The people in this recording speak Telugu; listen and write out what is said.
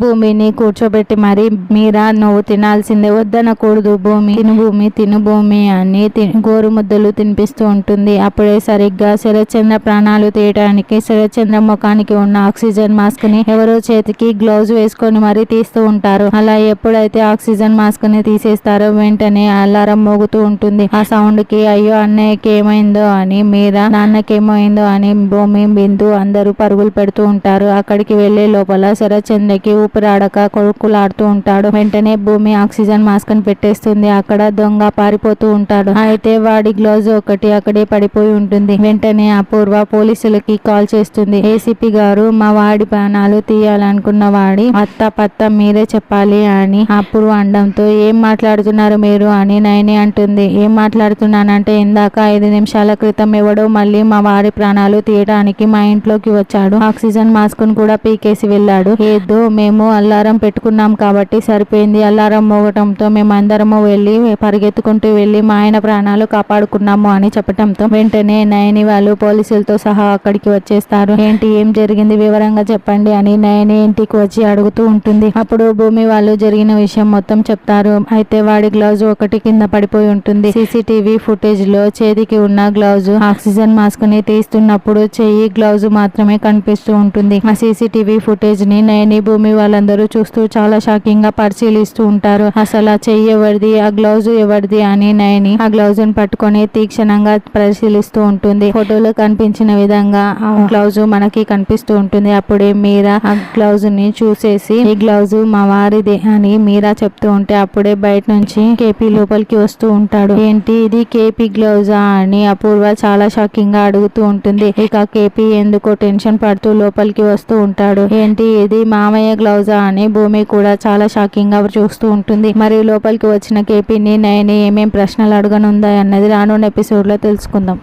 భూమిని కూర్చోబెట్టి మరి మీరా నువ్వు తినాల్సిందే. వద్దనకూడదు భూమి. తిను భూమి తిను భూమి అని తి- గోరు ముద్దలు తినిపిస్తూ ఉంటుంది. అప్పుడే సరిగ్గా శరత్చంద్ర ప్రాణాలు తీయటానికి శరత్చంద్ర ముఖానికి ఉన్న ఆక్సిజన్ మాస్క్ని ఎవరో చేతికి గ్లౌజ్ వేసుకొని మరీ తీస్తూ ఉంటారు. అలా ఎప్పుడైతే ఆక్సిజన్ మాస్క్ని తీసేస్తారో వెంటనే అలారం మోగుతూ ఉంటుంది. ఆ సౌండ్కి అయ్యో అన్నయ్యకి ఏమైందో అని మీరా నాన్నకి ఏమైందో అని భూమి బిందు అందరూ పరుగులు పెడుతూ ఉంటారు. అక్కడికి వెళ్ళే లోపల శరత్చంద్రకి ఊపిరాడక కొడుకులాడుతూ ఉంటాడు. వెంటనే భూమి ఆక్సిజన్ మాస్క్ని పెట్టేస్తుంది. అక్కడ దొంగ పారిపోతూ ఉంటాడు. అయితే వాడి గ్లౌజ్ ఒకటి అక్కడే పడిపోయి ఉంటుంది. వెంటనే అపూర్వ పోలీసులకి కాల్ చేస్తుంది. ఏసీపీ గారు మా వాడి ప్రాణాలు తీయాలనుకున్న వాడి అత్త పత్త మీరే చెప్పాలి అని అపూర్వ అండంతో ఏం మాట్లాడుతున్నారు మీరు? అని నయని అంటుంది. ఏం మాట్లాడుతున్నానంటే ఇందాక ఐదు నిమిషాల క్రితం ఎవడో మళ్ళీ మా వారి ప్రాణాలు తీయడానికి మా ఇంట్లోకి వచ్చాడు. ఆక్సిజన్ మాస్క్ను కూడా పీకేసి వెళ్ళాడు. ఏదో మేము అల్లారం పెట్టుకున్నాం కాబట్టి సరిపోయింది. అల్లారం మోగటంతో మేము అందరము వెళ్ళి పరిగెత్తుకుంటూ వెళ్ళి మా ఆయన ప్రాణాలు కాపాడుకున్నాము అని చెప్పటంతో వెంటనే నయని వాళ్ళు పోలీసులతో సహా అక్కడికి వచ్చేస్తారు. ఏంటి ఏం జరిగింది? వివరంగా చెప్పండి అని నయని ఇంటికి వచ్చి అడుగుతూ ఉంటుంది. అప్పుడు భూమి వాళ్ళు జరిగిన విషయం మొత్తం చెప్తారు. అయితే వాడి గ్లౌజ్ ఒకటి కింద పడిపోయి ఉంటుంది. సీసీటీవీ ఫుటేజ్లో చేతికి ఉన్న గ్లౌజ్ ఆక్సిజన్ మాస్క్ని తీస్తున్నప్పుడు చెయ్యి గ్లౌజ్ మాత్రమే కనిపిస్తూ ఉంటుంది. ఆ సీసీటీవీ ఫుటేజ్ని నయని భూమి వాళ్ళు వాళ్ళందరూ చూస్తూ చాలా షాకింగ్గా పరిశీలిస్తూ ఉంటారు. అసలు ఆ చెయ్యి ఎవరిది? ఆ గ్లౌజ్ ఎవరిది? అని నయని ఆ గ్లౌజ్ని పట్టుకొని తీక్షణంగా పరిశీలిస్తూ ఉంటుంది. ఫోటోలో కనిపించిన విధంగా ఆ గ్లౌజ్ మనకి కనిపిస్తూ ఉంటుంది. అప్పుడే మీరా ఆ గ్లౌజ్ని చూసేసి ఈ గ్లౌజ్ మా వారిది అని మీరా చెప్తూ ఉంటే అప్పుడే బయట నుంచి కేపీ లోపలికి వస్తూ ఉంటాడు. ఏంటి ఇది కేపీ గ్లౌజా? అని అపూర్వ చాలా షాకింగ్గా అడుగుతూ ఉంటుంది. ఇక కేపీ ఎందుకో టెన్షన్ పడుతూ లోపలికి వస్తూ ఉంటాడు. ఏంటి ఇది మామయ్య గ్లౌజ్? అని భూమి కూడా చాలా షాకింగ్గా చూస్తూ ఉంటుంది. మరి లోపలికి వచ్చిన కేపీని నయని ఏమేం ప్రశ్నలు అడగనుందా అన్నది రానున్న ఎపిసోడ్లో తెలుసుకుందాం.